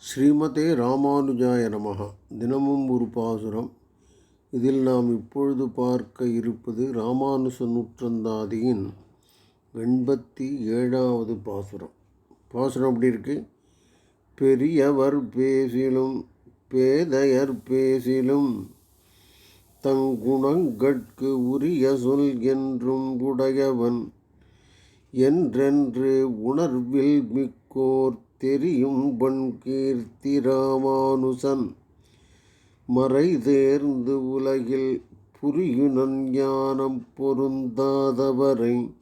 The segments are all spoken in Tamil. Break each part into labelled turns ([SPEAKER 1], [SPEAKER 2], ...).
[SPEAKER 1] ஸ்ரீமதே ராமானுஜாய நமகா தினமும் ஒரு பாசுரம். இதில் நாம் இப்பொழுது பார்க்க இருப்பது ராமானுஜ நூற்றந்தாதியின் எண்பத்தி ஏழாவது பாசுரம். பாசுரம் அப்படி இருக்கு? பெரியவர் பேசிலும் பேதையர் பேசிலும் தங்குணங்கட்கு உரிய சொல் என்றும் உடையவன். என்றென்று உணர்வில் மிக்கோர் தெரியும் பண் கீர்த்தி ராமானுசன். மறை தேர்ந்து உலகில் புரியுனன் ஞானம் பொருந்தாதவரை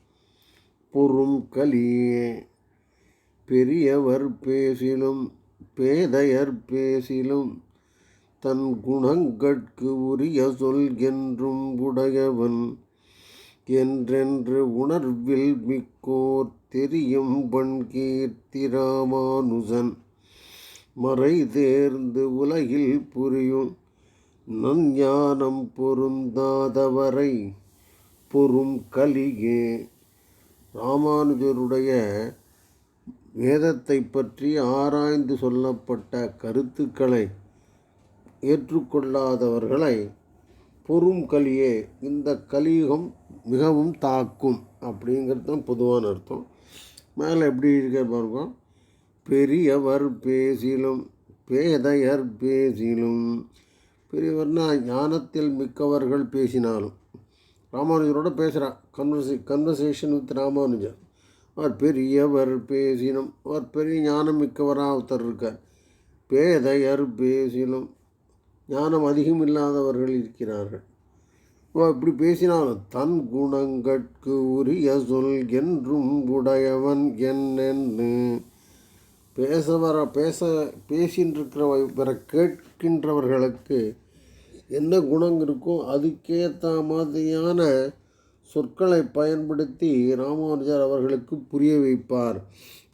[SPEAKER 1] பொறும் கலியே. பெரியவர் பேசிலும் பேதையர் பேசிலும் தன் குணங்கட்கு உரிய சொல் என்றும் உடையவன். என்றென்று உணர்வில் மிக்கோர் தெரியும் பண் கீர்த்தி ராமானுஜன் மறை தேர்ந்து உலகில் புரியும் நஞ்ஞானம் பொருந்தாதவரை பொறும் கலியே. ராமானுஜருடைய வேதத்தை பற்றி ஆராய்ந்து சொல்லப்பட்ட கருத்துக்களை ஏற்றுக்கொள்ளாதவர்களை பொறும் கலியே இந்த கலியுகம் மிகவும் தாக்கும் அப்படிங்கிறது தான் பொதுவான அர்த்தம். மேலே எப்படி இருக்க பாருங்க. பெரியவர் பேசிலும் பேதையர் பேசிலும் பெரியவர்னா ஞானத்தில் மிக்கவர்கள் பேசினாலும். ராமானுஜரோட பேசுகிறார் கன்வர்சே கன்வர்சேஷன் வித் ராமானுஜர். அவர் பெரியவர் பேசினும் அவர் பெரிய ஞானம் மிக்கவராக ஒருத்தர் இருக்கார். பேதையர் பேசிலும் ஞானம் அதிகம் இல்லாதவர்கள் இருக்கிறார்கள் இப்படி பேசினாலும் தன் குணங்கட்கு உரிய சொல் என்றும் உடையவன் என்னென்னு பேச வர பேச பேசின்றிருக்கிற வர கேட்கின்றவர்களுக்கு என்ன குணம் இருக்கோ அதுக்கேற்ற மாதிரியான சொற்களை பயன்படுத்தி ராமானுஜர் அவர்களுக்கு புரிய வைப்பார்.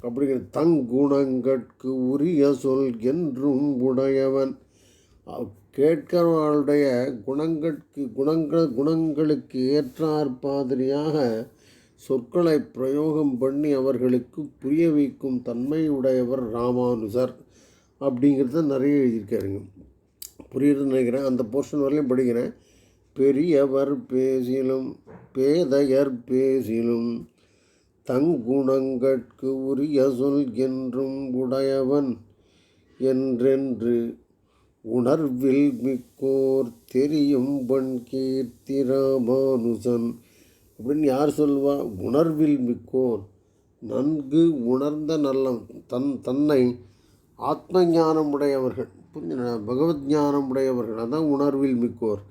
[SPEAKER 1] அப்படிங்கிற தன் குணங்கட்கு உரிய சொல் என்றும் உடையவன். கேட்கிறவர்களுடைய குணங்களுக்கு குணங்கள் குணங்களுக்கு ஏற்றார் மாதிரியாக சொற்களை பிரயோகம் பண்ணி அவர்களுக்கு புரிய வைக்கும் தன்மையுடையவர் ராமானுஜர் அப்படிங்கிறத நிறைய எழுதியிருக்காருங்க. புரியுதுன்னு நினைக்கிறேன். அந்த போர்ஷன் வரையிலும் படிக்கிறேன். பெரியவர் பேசிலும் பேதையர் பேசிலும் தங்குணங்கட்கு உரிய சொல் என்றும் உடையவன் என்றென்று உணர்வில் மிக்கோர் தெரியும் பண் கீர்த்தி ராமானுஜன். அப்படின்னு யார் சொல்வா உணர்வில் மிக்கோர். நன்கு உணர்ந்த நல்ல தன் தன்னை ஆத்ம ஞானம் உடையவர்கள் பகவத் ஞானம் உடையவர்கள் அதான் உணர்வில் மிக்கோர்.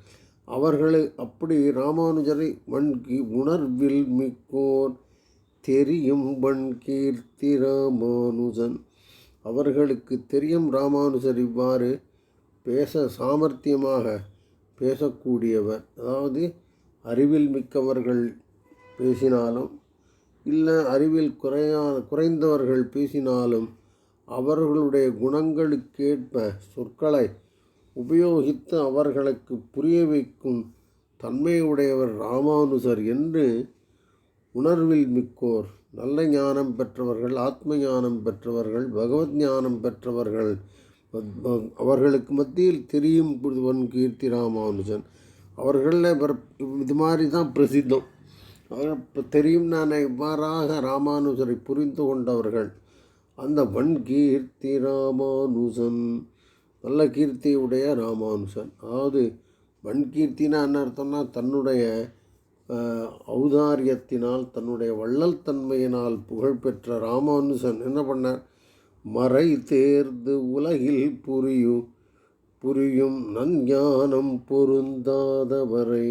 [SPEAKER 1] அவர்களை அப்படி ராமானுஜரை வன்கி உணர்வில் மிக்கோர் தெரியும் பண் கீர்த்தி ராமானுஜன். அவர்களுக்கு தெரியும் ராமானுஜர் இவ்வாறு பேச சாமர்த்தியமாக பேசக்கூடியவர் அதாவது அறிவில் மிக்கவர்கள் பேசினாலும் இல்லை அறிவில் குறையா குறைந்தவர்கள் பேசினாலும் அவர்களுடைய குணங்களுக்கேற்ப சொற்களை உபயோகித்து அவர்களுக்கு புரிய வைக்கும் தன்மையுடையவர் ராமானுசர் என்று உணர்வில் மிக்கோர் நல்ல ஞானம் பெற்றவர்கள் ஆத்ம ஞானம் பெற்றவர்கள் பகவத் ஞானம் பெற்றவர்கள் அவர்களுக்கு மத்தியில் தெரியும் புதுவன் கீர்த்தி ராமானுஜன். அவர்களில் இது மாதிரி தான் பிரசித்தம். அவர் தெரியும் நான் இவ்வாறாக ராமானுஜரை புரிந்து கொண்டவர்கள். அந்த வன் கீர்த்தி ராமானுஜன் நல்ல கீர்த்தியுடைய ராமானுஜன். அதாவது வன் கீர்த்தினா என்ன அர்த்தம்னா தன்னுடைய ஔதாரியத்தினால் தன்னுடைய வள்ளல் தன்மையினால் புகழ்பெற்ற ராமானுஜன். என்ன பண்ணார்? மறை தேர்ந்து உலகில் புரியும் புரியும் நன்ஞானம் பொருந்தாதவரை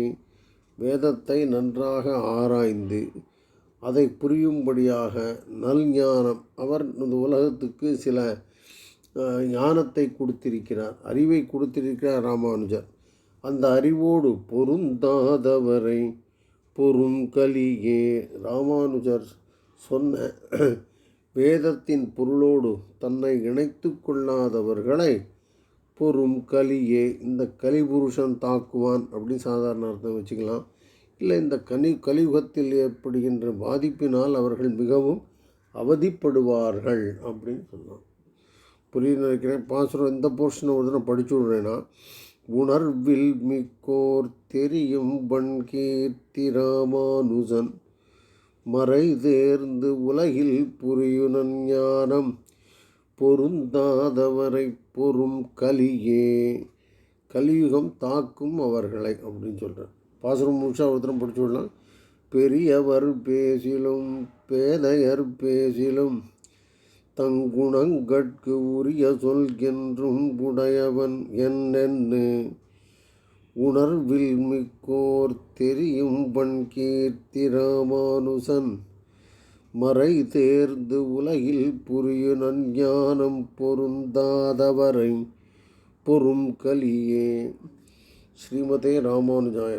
[SPEAKER 1] வேதத்தை நன்றாக ஆராய்ந்து அதை புரியும்படியாக நல் ஞானம். அவர் இந்த உலகத்துக்கு சில ஞானத்தை கொடுத்திருக்கிறார் அறிவை கொடுத்திருக்கிறார் ராமானுஜர். அந்த அறிவோடு பொருந்தாதவரை பொருங்கலியே. ராமானுஜர் சொன்ன வேதத்தின் பொருளோடு தன்னை இணைத்து கொள்ளாதவர்களை பொறும் கலியே இந்த கலிபுருஷன் தாக்குவான் அப்படின்னு சாதாரண அர்த்தம் வச்சுக்கலாம். இல்லை இந்த கனி கலியுகத்தில் ஏற்படுகின்ற பாதிப்பினால் அவர்கள் மிகவும் அவதிப்படுவார்கள் அப்படின்னு சொல்லலாம். புரிய நினைக்கிறேன். பாசுரம் இந்த போர்ஷனை ஒரு தினம் படிச்சு விடுறேன்னா உணர்வில் மிக்கோர் தெரியும் பண் கீர்த்தி ராமானுஜன். மறை தேர்ந்து உலகில் புரியுனன் ஞானம் பொருந்தாதவரை பொறும் கலியே. கலியுகம் தாக்கும் அவர்களை அப்படின்னு சொல்கிறேன் பாசுரம் முழுஷா ஒருத்தரம் படிச்சு விடலாம். பெரியவர் பேசிலும் பேதையர் பேசிலும் தங்குணங்கட்கு உரிய சொல்கின்றும் உடையவன் என்னென்னு உணர்வில் மிக்கோர் தெரியும் பண் கீர்த்தி ராமானுசன். மறை தேர்ந்து உலகில் புரிய நஞ்ஞானம் பொருந்தாதவரை பொறும் கலியே ஸ்ரீமதே ராமானுஜாய